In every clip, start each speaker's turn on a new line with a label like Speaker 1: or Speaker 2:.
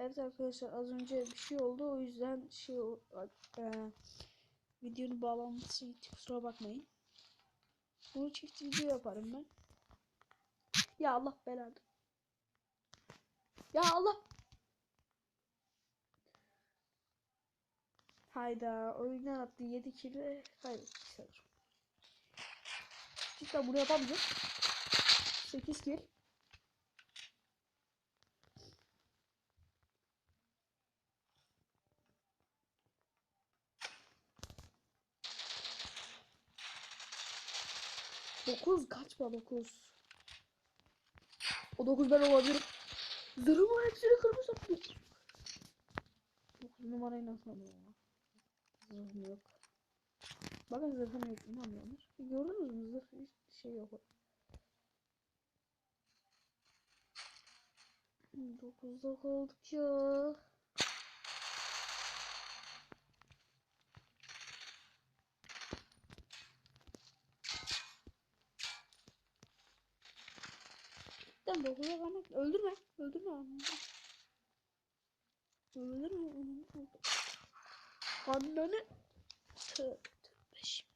Speaker 1: Evet arkadaşlar az önce bir şey oldu o yüzden şey e, videonun bağlantısı gitti kusura bakmayın. Bunu çift video yaparım ben. Ya Allah belanı. Ya Allah. Hayda oyundan attı 7 kilo kaybettik sanırım. Cidden bunu yapamayacağım. 8 kill. Dokuz kaçma dokuz. O dokuz ben olabilirim. Zırhım var hepsini kırmızı. Dokuz numarayı nasıl alıyorum? Zırhım yok. Bakın zırhım yok inanmıyorlar. Gördünüz mü zırh hiç şey yok. Dokuzda kaldık ya. Cidden dokuza kalmak. Öldürme. Öldürme anamı. Öldürme anamı. Anneni. Tövbe şimdi.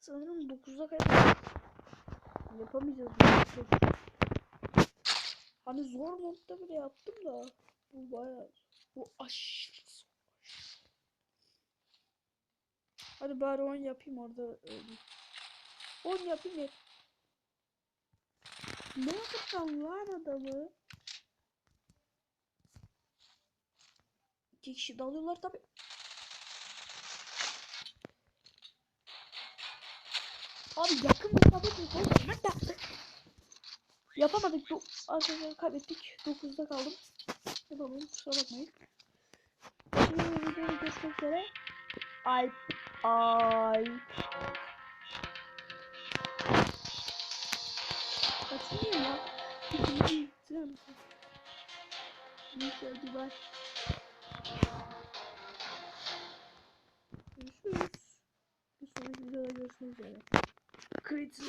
Speaker 1: Sanırım 9'da kadar yapamayacağız. Hani zor modda bile yaptım da bu bayağı bu aşırı zor. Hadi bari 10 yapayım orada öleyim. 10 yapayım hep. Ne yapacağım lan adamı? İki kişi dalıyorlar tabi. Abi yakın mesafe mi koyuyorum da. Yapamadık. Do Arkadaşlar kaybettik. 9'da kaldım. Yapamadım. Kusura bakmayın. Şimdi videoyu görüşmek üzere. Ay. Ay. Ya. Bitirelim. Neyse bye. Görüşürüz. Bir sonraki videoda görüşmek üzere. Kayıtlı